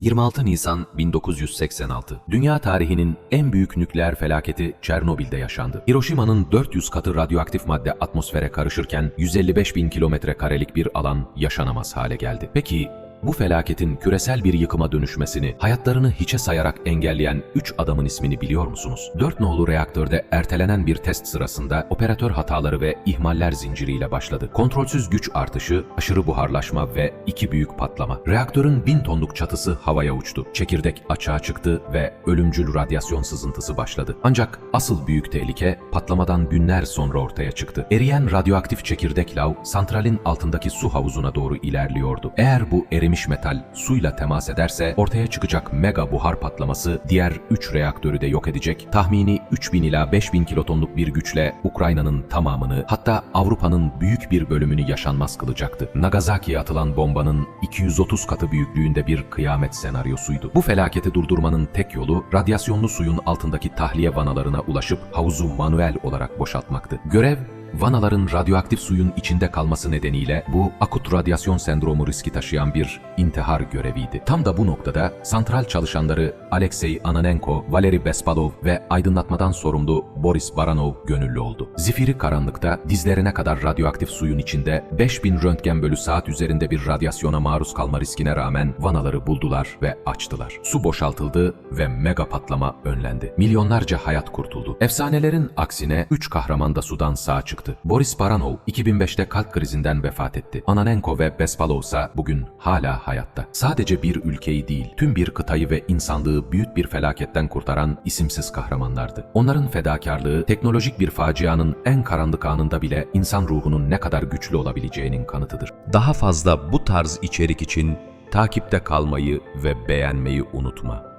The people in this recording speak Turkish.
26 Nisan 1986. Dünya tarihinin en büyük nükleer felaketi Çernobil'de yaşandı. Hiroşima'nın 400 katı radyoaktif madde atmosfere karışırken 155 bin kilometre karelik bir alan yaşanamaz hale geldi. Peki bu felaketin küresel bir yıkıma dönüşmesini, hayatlarını hiçe sayarak engelleyen 3 adamın ismini biliyor musunuz? 4 nolu reaktörde ertelenen bir test sırasında operatör hataları ve ihmaller zinciriyle başladı. Kontrolsüz güç artışı, aşırı buharlaşma ve iki büyük patlama. Reaktörün 1000 tonluk çatısı havaya uçtu. Çekirdek açığa çıktı ve ölümcül radyasyon sızıntısı başladı. Ancak asıl büyük tehlike patlamadan günler sonra ortaya çıktı. Eriyen radyoaktif çekirdek lav santralin altındaki su havuzuna doğru ilerliyordu. Eğer bu erimiş metal suyla temas ederse ortaya çıkacak mega buhar patlaması diğer 3 reaktörü de yok edecek. Tahmini 3000 ila 5000 kilotonluk bir güçle Ukrayna'nın tamamını hatta Avrupa'nın büyük bir bölümünü yaşanmaz kılacaktı. Nagasaki'ye atılan bombanın 230 katı büyüklüğünde bir kıyamet senaryosuydu. Bu felaketi durdurmanın tek yolu radyasyonlu suyun altındaki tahliye vanalarına ulaşıp havuzu manuel olarak boşaltmaktı. Görev Vanaların radyoaktif suyun içinde kalması nedeniyle bu akut radyasyon sendromu riski taşıyan bir intihar göreviydi. Tam da bu noktada santral çalışanları Alexey Ananenko, Valeri Bespalov ve aydınlatmadan sorumlu Boris Baranov gönüllü oldu. Zifiri karanlıkta dizlerine kadar radyoaktif suyun içinde 5000 röntgen bölü saat üzerinde bir radyasyona maruz kalma riskine rağmen vanaları buldular ve açtılar. Su boşaltıldı ve mega patlama önlendi. Milyonlarca hayat kurtuldu. Efsanelerin aksine 3 kahraman da sudan sağ çıktı. Boris Baranov 2005'te kalp krizinden vefat etti. Ananenko ve Bespalov ise bugün hala hayatta. Sadece bir ülkeyi değil, tüm bir kıtayı ve insanlığı büyük bir felaketten kurtaran isimsiz kahramanlardı. Onların fedakarlığı teknolojik bir facianın en karanlık anında bile insan ruhunun ne kadar güçlü olabileceğinin kanıtıdır. Daha fazla bu tarz içerik için takipte kalmayı ve beğenmeyi unutma.